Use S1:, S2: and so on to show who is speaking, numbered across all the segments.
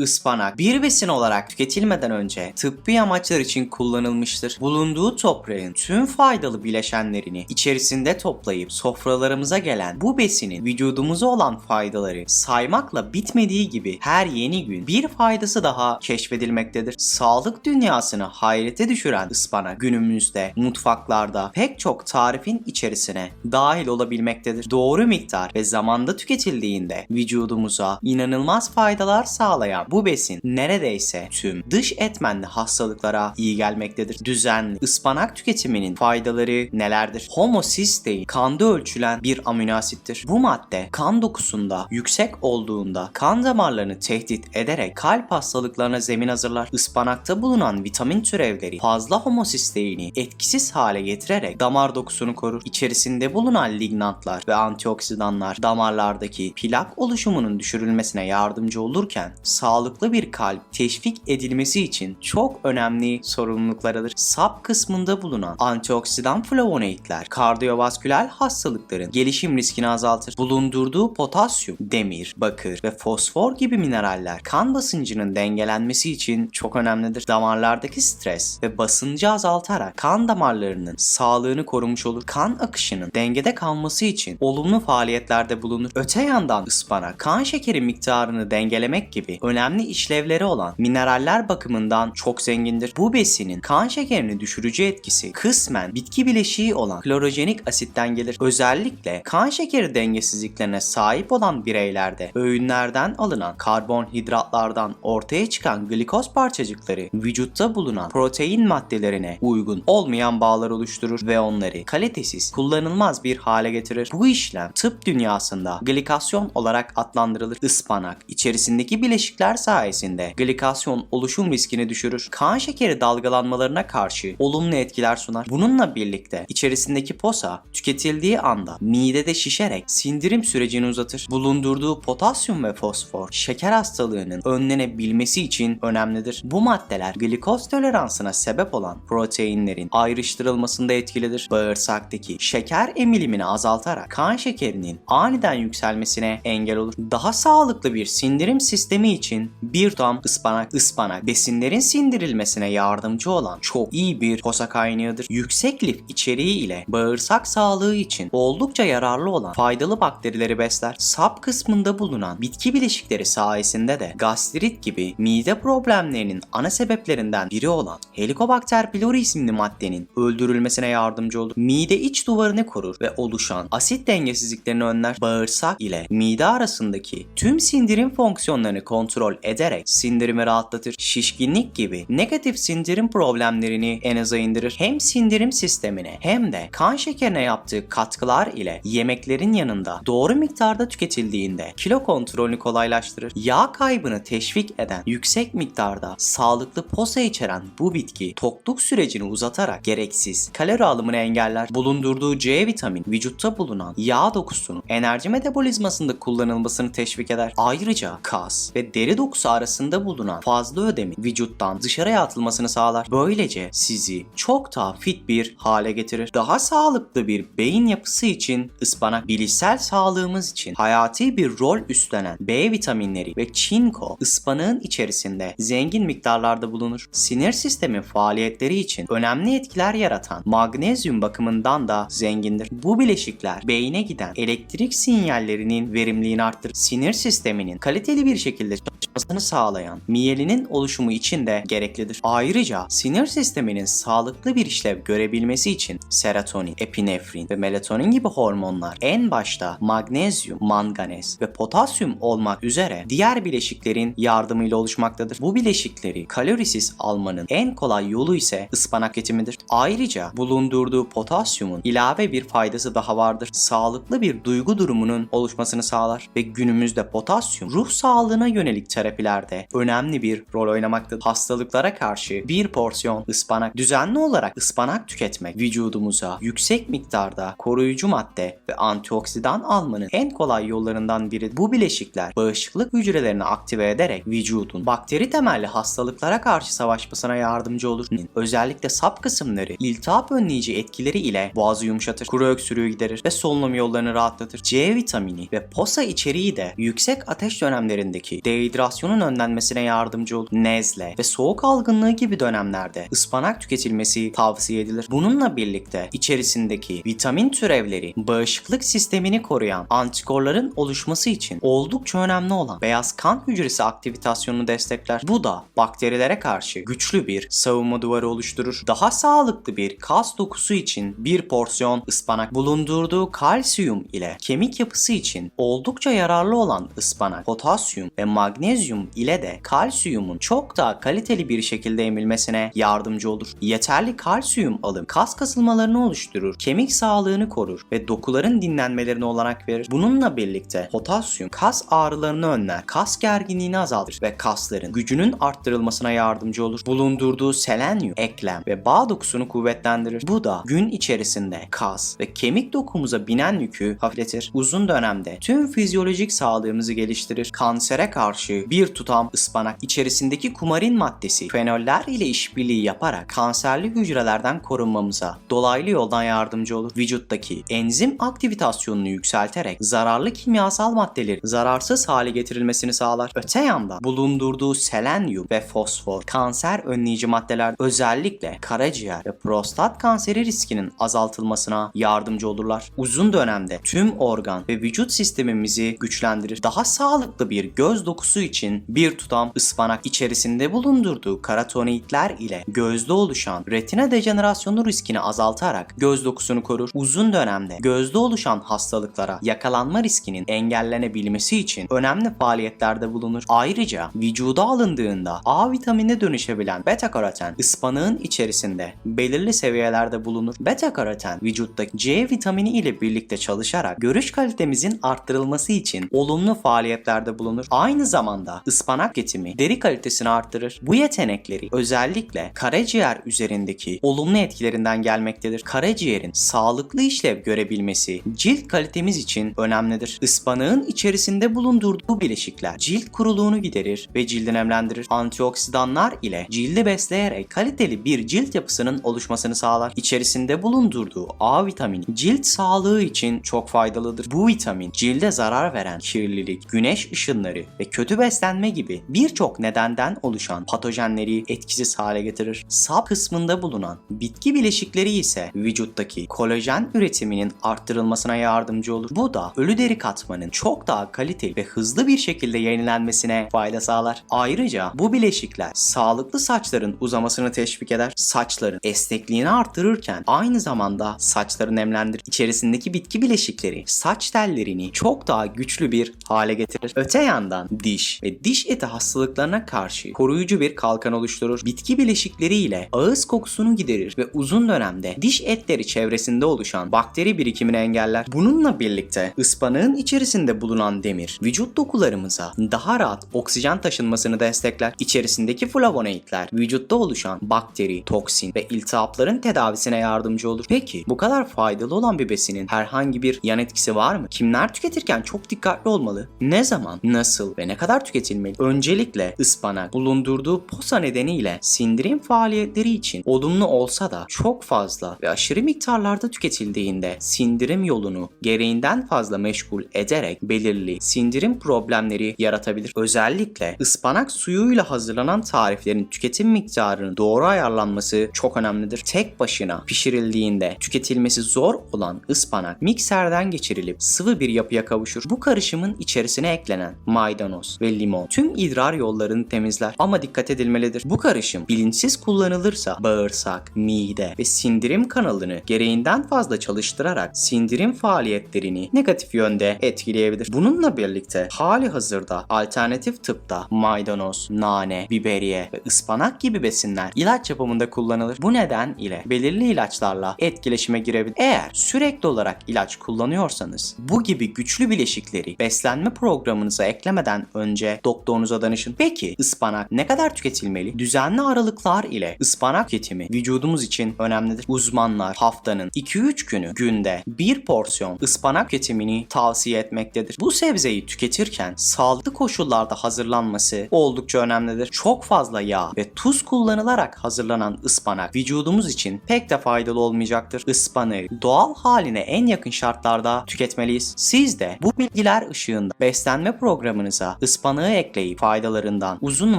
S1: Ispanak bir besin olarak tüketilmeden önce tıbbi amaçlar için kullanılmıştır. Bulunduğu toprağın tüm faydalı bileşenlerini içerisinde toplayıp sofralarımıza gelen bu besinin vücudumuza olan faydaları saymakla bitmediği gibi her yeni gün bir faydası daha keşfedilmektedir. Sağlık dünyasını hayrete düşüren ıspanak günümüzde mutfaklarda pek çok tarifin içerisine dahil olabilmektedir. Doğru miktar ve zamanda tüketildiğinde vücudumuza inanılmaz faydalar sağlayan bu besin neredeyse tüm dış etmenli hastalıklara iyi gelmektedir. Düzenli ıspanak tüketiminin faydaları nelerdir? Homocystein kanda ölçülen bir amino asittir. Bu madde kan dokusunda yüksek olduğunda kan damarlarını tehdit ederek kalp hastalıklarına zemin hazırlar. Ispanakta bulunan vitamin türevleri fazla homosisteini etkisiz hale getirerek damar dokusunu korur. İçerisinde bulunan lignantlar ve antioksidanlar damarlardaki plak oluşumunun düşürülmesine yardımcı olurken sağlıklı bir kalp teşvik edilmesi için çok önemli sorumluluklarıdır. Sap kısmında bulunan antioksidan flavonoidler kardiyovasküler hastalıkların gelişim riskini azaltır. Bulundurduğu potasyum, demir, bakır ve fosfor gibi mineraller kan basıncının dengelenmesi için çok önemlidir. Damarlardaki stres ve basıncı azaltarak kan damarlarının sağlığını korumuş olur. Kan akışının dengede kalması için olumlu faaliyetlerde bulunur. Öte yandan ıspanak kan şekeri miktarını dengelemek gibi önemli işlevleri olan mineraller bakımından çok zengindir. Bu besinin kan şekerini düşürücü etkisi kısmen bitki bileşiği olan klorojenik asitten gelir. Özellikle kan şekeri dengesizliklerine sahip olan bireylerde öğünlerden alınan karbonhidratlardan ortaya çıkan glikoz parçacıkları vücutta bulunan protein maddelerine uygun olmayan bağlar oluşturur ve onları kalitesiz, kullanılmaz bir hale getirir. Bu işlem tıp dünyasında glikasyon olarak adlandırılır. Ispanak içerisindeki bileşikler sayesinde glikasyon oluşum riskini düşürür. Kan şekeri dalgalanmalarına karşı olumlu etkiler sunar. Bununla birlikte içerisindeki posa tüketildiği anda midede şişerek sindirim sürecini uzatır. Bulundurduğu potasyum ve fosfor şeker hastalığının önlenebilmesi için önemlidir. Bu maddeler glikoz toleransına sebep olan proteinlerin ayrıştırılmasında etkilidir. Bağırsaktaki şeker emilimini azaltarak kan şekerinin aniden yükselmesine engel olur. Daha sağlıklı bir sindirim sistemi için bir tam ıspanak ıspanak besinlerin sindirilmesine yardımcı olan çok iyi bir posa kaynağıdır. Yüksek lif içeriği ile bağırsak sağlığı için oldukça yararlı olan faydalı bakterileri besler. Sap kısmında bulunan bitki bileşikleri sayesinde de gastrit gibi mide problemlerinin ana sebeplerinden biri olan Helicobacter pylori isimli maddenin öldürülmesine yardımcı olur. Mide iç duvarını korur ve oluşan asit dengesizliklerini önler. Bağırsak ile mide arasındaki tüm sindirim fonksiyonlarını kontrol ederek sindirimi rahatlatır. Şişkinlik gibi negatif sindirim problemlerini en aza indirir. Hem sindirim sistemine hem de kan şekerine yaptığı katkılar ile yemeklerin yanında doğru miktarda tüketildiğinde kilo kontrolünü kolaylaştırır. Yağ kaybını teşvik eden yüksek miktarda sağlıklı posa içeren bu bitki tokluk sürecini uzatarak gereksiz kalori alımını engeller. Bulundurduğu C vitamini vücutta bulunan yağ dokusunun enerji metabolizmasında kullanılmasını teşvik eder. Ayrıca kas ve deri dokusu arasında bulunan fazla ödemin vücuttan dışarıya atılmasını sağlar. Böylece sizi çok daha fit bir hale getirir. Daha sağlıklı bir beyin yapısı için ıspanak bilişsel sağlığımız için hayati bir rol üstlenen B vitaminleri ve çinko ıspanağın içerisinde zengin miktarlarda bulunur. Sinir sistemi faaliyetleri için önemli etkiler yaratan magnezyum bakımından da zengindir. Bu bileşikler beyne giden elektrik sinyallerinin verimliliğini arttırır. Sinir sisteminin kaliteli bir şekilde çalışmasını sağlayan miyelinin oluşumu için de gereklidir. Ayrıca sinir sisteminin sağlıklı bir işlev görebilmesi için serotonin, epinefrin ve melatonin gibi hormonlar en başta magnezyum, manganez ve potasyum olmak üzere diğer bileşiklerin yardımıyla oluşmaktadır. Bu bileşikleri kalorisiz almanın en kolay yolu ise ıspanak tüketimidir. Ayrıca bulundurduğu potasyumun ilave bir faydası daha vardır. Sağlıklı bir duygu durumunun oluşmasını sağlar ve günümüzde potasyum ruh sağlığına yönelik terapilerde önemli bir rol oynamaktadır. Hastalıklara karşı bir porsiyon ıspanak düzenli olarak ıspanak tüketmek vücudumuza yüksek miktarda koruyucu madde ve antioksidan almanın en kolay yollarından biri. Bu bileşikler bağışıklık hücrelerini aktive ederek vücudun bakteri temelli hastalıklara karşı savaşmasına yardımcı olur. Özellikle sap kısımları iltihap önleyici etkileri ile boğazı yumuşatır, kuru öksürüğü giderir ve solunum yollarını rahatlatır. C vitamini ve posa içeriği de yüksek ateş dönemlerindeki dehidrasyon aktivasyonun önlenmesine yardımcı olur. Nezle ve soğuk algınlığı gibi dönemlerde ıspanak tüketilmesi tavsiye edilir. Bununla birlikte içerisindeki vitamin türevleri bağışıklık sistemini koruyan antikorların oluşması için oldukça önemli olan beyaz kan hücresi aktivitasyonunu destekler. Bu da bakterilere karşı güçlü bir savunma duvarı oluşturur. Daha sağlıklı bir kas dokusu için bir porsiyon ıspanak bulundurduğu kalsiyum ile kemik yapısı için oldukça yararlı olan ıspanak, potasyum ve magnezyum ile de kalsiyumun çok daha kaliteli bir şekilde emilmesine yardımcı olur. Yeterli kalsiyum alım kas kasılmalarını oluşturur, kemik sağlığını korur ve dokuların dinlenmelerine olanak verir. Bununla birlikte potasyum kas ağrılarını önler, kas gerginliğini azaltır ve kasların gücünün arttırılmasına yardımcı olur. Bulundurduğu selenyum, eklem ve bağ dokusunu kuvvetlendirir. Bu da gün içerisinde kas ve kemik dokumuza binen yükü hafifletir. Uzun dönemde tüm fizyolojik sağlığımızı geliştirir. Kansere karşı bir tutam ıspanak içerisindeki kumarin maddesi fenoller ile işbirliği yaparak kanserli hücrelerden korunmamıza dolaylı yoldan yardımcı olur. Vücuttaki enzim aktivitasyonunu yükselterek zararlı kimyasal maddeleri zararsız hale getirilmesini sağlar. Öte yandan bulundurduğu selenyum ve fosfor kanser önleyici maddeler özellikle karaciğer ve prostat kanseri riskinin azaltılmasına yardımcı olurlar. Uzun dönemde tüm organ ve vücut sistemimizi güçlendirir. Daha sağlıklı bir göz dokusu için bir tutam ıspanak içerisinde bulundurduğu karotenoidler ile gözde oluşan retina dejenerasyonu riskini azaltarak göz dokusunu korur. Uzun dönemde gözde oluşan hastalıklara yakalanma riskinin engellenebilmesi için önemli faaliyetlerde bulunur. Ayrıca vücuda alındığında A vitaminine dönüşebilen beta karoten ıspanağın içerisinde belirli seviyelerde bulunur. Beta karoten vücuttaki C vitamini ile birlikte çalışarak görüş kalitemizin arttırılması için olumlu faaliyetlerde bulunur. Aynı zamanda ıspanak tüketimi deri kalitesini arttırır. Bu yetenekleri özellikle karaciğer üzerindeki olumlu etkilerinden gelmektedir. Karaciğerin sağlıklı işlev görebilmesi cilt kalitemiz için önemlidir. Ispanağın içerisinde bulundurduğu bileşikler cilt kuruluğunu giderir ve cildi nemlendirir. Antioksidanlar ile cildi besleyerek kaliteli bir cilt yapısının oluşmasını sağlar. İçerisinde bulundurduğu A vitamini cilt sağlığı için çok faydalıdır. Bu vitamin cilde zarar veren kirlilik, güneş ışınları ve kötü beslenme gibi birçok nedenden oluşan patojenleri etkisiz hale getirir. Sap kısmında bulunan bitki bileşikleri ise vücuttaki kolajen üretiminin arttırılmasına yardımcı olur. Bu da ölü deri katmanın çok daha kaliteli ve hızlı bir şekilde yenilenmesine fayda sağlar. Ayrıca bu bileşikler sağlıklı saçların uzamasını teşvik eder. Saçların esnekliğini artırırken aynı zamanda saçları nemlendirir. İçerisindeki bitki bileşikleri saç tellerini çok daha güçlü bir hale getirir. Öte yandan diş ve diş eti hastalıklarına karşı koruyucu bir kalkan oluşturur. Bitki bileşikleri ile ağız kokusunu giderir ve uzun dönemde diş etleri çevresinde oluşan bakteri birikimini engeller. Bununla birlikte ıspanağın içerisinde bulunan demir vücut dokularımıza daha rahat oksijen taşınmasını destekler. İçerisindeki flavonoidler vücutta oluşan bakteri, toksin ve iltihapların tedavisine yardımcı olur. Peki bu kadar faydalı olan bir besinin herhangi bir yan etkisi var mı? Kimler tüketirken çok dikkatli olmalı? Ne zaman, nasıl ve ne kadar tüketilmeli? Öncelikle ıspanak bulundurduğu posa nedeniyle sindirim faaliyetleri için olumlu olsa da çok fazla ve aşırı miktarlarda tüketildiğinde sindirim yolunu gereğinden fazla meşgul ederek belirli sindirim problemleri yaratabilir. Özellikle ıspanak suyuyla hazırlanan tariflerin tüketim miktarının doğru ayarlanması çok önemlidir. Tek başına pişirildiğinde tüketilmesi zor olan ıspanak mikserden geçirilip sıvı bir yapıya kavuşur. Bu karışımın içerisine eklenen maydanoz ve limon tüm idrar yollarını temizler ama dikkat edilmelidir. Bu karışım bilinçsiz kullanılırsa bağırsak, mide ve sindirim kanalını gereğinden fazla çalıştırarak sindirim faaliyetlerini negatif yönde etkileyebilir. Bununla birlikte hali hazırda alternatif tıpta maydanoz, nane, biberiye ve ıspanak gibi besinler ilaç yapımında kullanılır. Bu neden ile belirli ilaçlarla etkileşime girebilir. Eğer sürekli olarak ilaç kullanıyorsanız bu gibi güçlü bileşikleri beslenme programınıza eklemeden önce doktorunuza danışın. Peki ıspanak ne kadar tüketilmeli? Düzenli aralıklar ile ıspanak tüketimi vücudumuz için önemlidir. Uzmanlar haftanın 2-3 günü günde bir porsiyon ıspanak tüketimini tavsiye etmektedir. Bu sebzeyi tüketirken sağlıklı koşullarda hazırlanması oldukça önemlidir. Çok fazla yağ ve tuz kullanılarak hazırlanan ıspanak vücudumuz için pek de faydalı olmayacaktır. Ispanağı doğal haline en yakın şartlarda tüketmeliyiz. Siz de bu bilgiler ışığında beslenme programınıza ıspanağı çaydanlığı ekleyip faydalarından uzun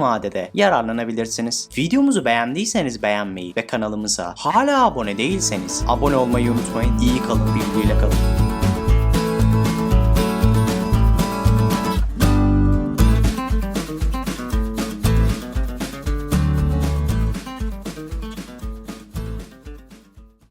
S1: vadede yararlanabilirsiniz. Videomuzu beğendiyseniz beğenmeyi ve kanalımıza hala abone değilseniz abone olmayı unutmayın. İyi kalın, birbiriyle kalın.